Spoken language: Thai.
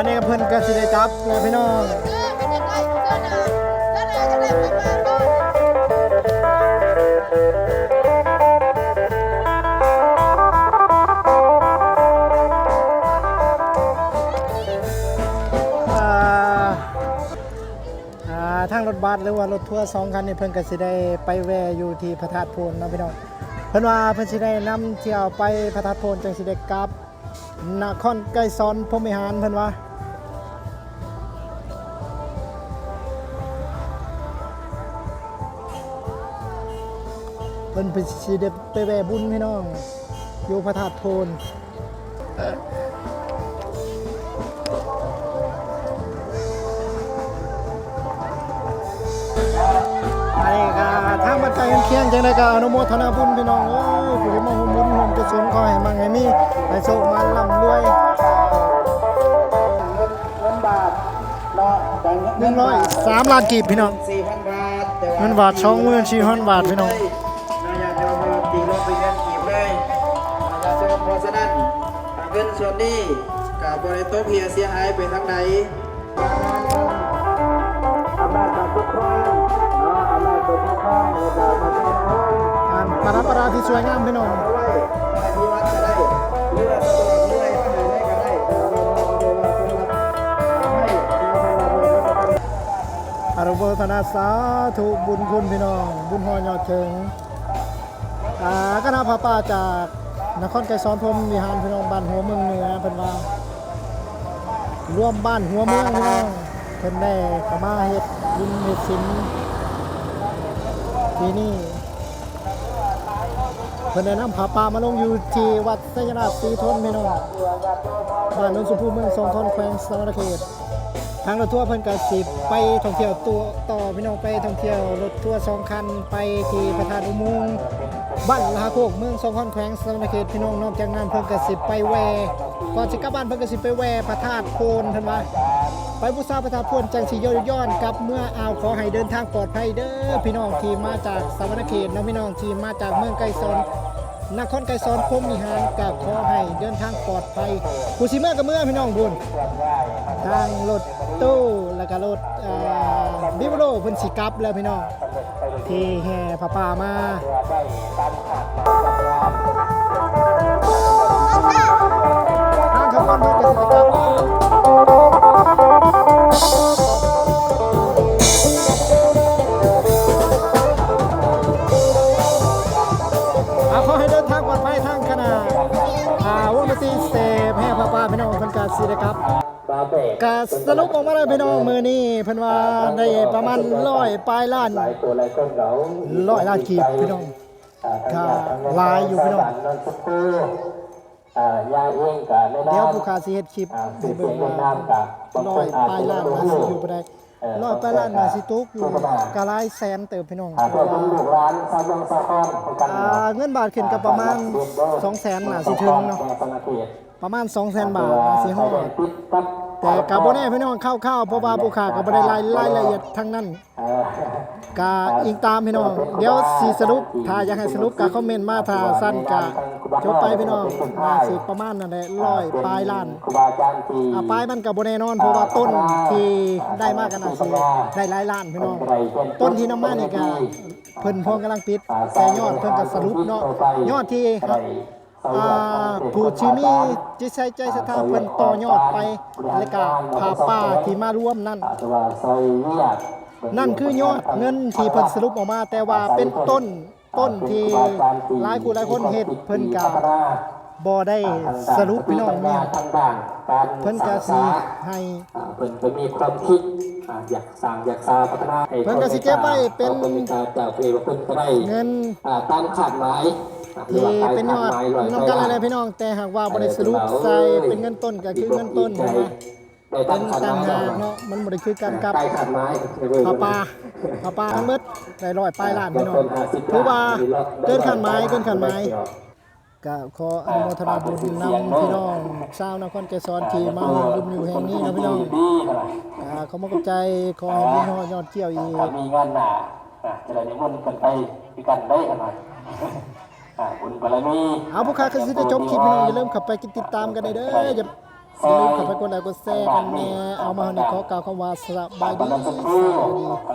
วันนี้เพิ่นก็สิได้จับแล้วพี่น้องเออมันจะได้เจ้าหน้าเจ้าหน้าจะได้ไปมาก่อนอ่าอ่าทางรถบัสหรือว่ารถทัวร์สองคันนี่เพิ่นก็สิได้ไปแวะอยู่ที่พระธาตุโพนเนาะพี่น้องเพิ่นว่าเพิ่นสิได้นำเที่ยวไปพระธาตุโพนจังสิได้กลับนครไกรสอนพรมิหารเพิ่นว่า พิ่นเพิ่นสิได้ไปแวะบุญพี่น้องอยู่พระธาตุโพนไอ้กาทางบันไดเคียงจังได้ก็อนุโมทนาบุญพี่น้องเอ้ยผู้ที่มาร่วมบุญร่วมกุศลขอให้มั่งให้มีให้โชคมาร่ำรวยเงินบาทเนาะแต่หนึ่งร้อยสามล้านกีบพี่น้องสี่พันบาทแต่ว่เงินบาทสองหมื่นสี่พันบาทพี่น้อง เงินส่วนนี้กับบริโภคเพียเสียหายไปทางไหนอำนาจการปกครองเนาะอำนาจการปกครองในการมาเป็นห้องการประดับประดาที่สวยงามพี่น้องเอาไว้ที่วัดจะได้เลือดตัวเลื่อยมาไหนได้ก็ได้แต่เราเราเดินมาเป็นวัดให้ที่วัดเราเดินมาเป็นอนุโมทนาสาธุบุญคุณพี่น้อง บุญหอยอดถึงอ่าคณะพระป่าจาก นครไกรสอนพรมวิหารพี่น้องบ้านหัวเมืองเหนือเพิ่นว่าร่วมบ้านหัวเมืองพี่น้องเพิ่นได้เข้ามาเฮ็ดบุญเฮ็ดศีลที่นี่เพิ่นได้นำผาป่ามาลงอยู่ที่วัดไสยนาถสีทนพี่น้องบ้านนนสุภูเมืองทรงทนแขวงสวรรณเขตทางรถทัวร์เพิ่นก็สิไปท่องเที่ยวตัวต่อพี่น้องไปท่องเที่ยวรถทัวร์สองคันไปที่พระธาตุอุโมงค์ บ้านลาโคกเมืองทรงคอนแขวงสวรรณเขตพี่น้องนอกจากนั้นเพิ่นก็สิบไปแวก่อนสิกลับบ้านเพิ่นก็สิบไปแวพระธาตุโพนเพิ่นว่าไปบูชาพระธาตุโพนจังสิย้อนย้อนกลับเมื่ออาวขอให้เดินทางปลอดภัยเด้อพี่น้องที่มาจากสวรรเขตเนาะพี่น้องที่มาจากเมืองไกรสอนนครไกรสอนพรหมวิหารกับขอให้เดินทางปลอดภัยผู้สิเมื่อกับเมื่อพี่น้องบุญทางรถตู้แล้วก็รถบิวโรเพิ่นสิกลับแล้วพี่น้อง ที่แห่พระป่ามาทางขบวนเพิ่นก็สิกลับอ่าขอให้เดินทางปลอดภัยทางคณะอ่าวงดนตรีเสพแห่พระป่าพี่น้องเพิ่นก็สิได้กลับ ก็สรุปออกมาเลยพี่น้องมือนี้เพิ่นว่าได้ประมาณร้อยปลายล้านหลายตัวหลายคนเขาร้อยล้านกีบพี่น้องก็หลายอยู่พี่น้องนนทคูอ่ายาเองกับในน้ำเดี๋ยวผู้ค้าสิเฮ็ดคลิปอ่าให้สื่อเสีเบิ่ยงงในว่าน้ำกับร้อยปลายล้านน่าสิอยู่บ่ได้ร้อยปลายล้านน่าสิตกอยู่ก็หลายแสนเติบพี่น้องอ่าเพเพื่อราะเป็นว่าลูกร้านซาบงซาคอนของกันอ่าเงินบาทขึ้นก็ประมาณ200,000น่าสิถึงเนาะประมาณ200,000บาทน่าสิฮอด แต่ก็บ่แน่พี่น้องคร่าๆเพราะว่าผู้ค้าก็บ่ได้รายรายละเอียดทั้งนั้นกาอิงตามพี่น้อง เดี๋ยวสีสรุปถ้าอยากให้สรุปกาคอมเมนต์มาถ้าสั้นกะจบไปพี่น้องน่าสิประมาณนั่นแหละร้อยปลายล้านอ่าปลายมันกับโบแน่นอน เพราะว่าต้นที่ได้มากกันน่าสิได้หลายล้านพี่น้อง ต้นที่น้ำมันนี่ก็เพิ่นพอมกำลังปิดแต่ยอดเพิ่นก็สรุปเนาะยอดที่ อ่าผู้ที่มีจิตใจใจศรัทธาเพิ่นต่อยอดไป แล้วก็พาป่าที่มาร่วมนั่นอาจว่าซอยเวียดนั่นคือยอดเงินที่เพิ่นสรุปออกมา แต่ว่าเป็นต้นต้นที่หลายผู้หลายคนเฮ็ดเพิ่นก็บ่ได้สรุปพี่น้องเนี่ยทางด้านการเพิ่นก็สิให้อ่าเพิ่นก็มีความคิดอ่าอยากสร้างอยากสร้างพัฒนาให้เพิ่นก็สิเก็บไว้เป็นอาพิ่นมีการจากเพิ่นว่าเพิ่นก็ได้เงินอ่าตามขาดหมายอ่า ที่เป็นยอดหรือว่น้องกันอะไรพี่น้องแต่หากว่าบ่ได้สรุปใส่เป็นเงินต้นก็คือเงินต้นใช่ไหมได้เป็นต่างหากเนาะมันบ่ได้คือกันกับขาดหมาปลาปลาปลาปลาทั้งหมดได้ร้อยปลายล้านพี่น้องถือว่าเกินขันไม้เกินขันไม้ก็ขออนุโมทนาบุญนำพี่น้องชาวนครไกรสอนที่มาร่วมบุญอยู่แห่งนี้นะพี่น้องดีขาดอ่าขอมกับใจขอให้บุญฮอดยอดเกี่ยวอีกมีงานหนาจะได้นิมนต์กันไปด้วยกันได้ขนาดอ่า บุญบารมีเอาผู้ค้าคือสิได้จบคลิปพี่น้องอย่าลืมเข้าไปติดตามกันได้เด้ออย่าอย่าลืมเข้าไปกดไลค์กดแชร์กันแน่เอามาให้ขอกล่าวคำว่าสบายดีสบายดี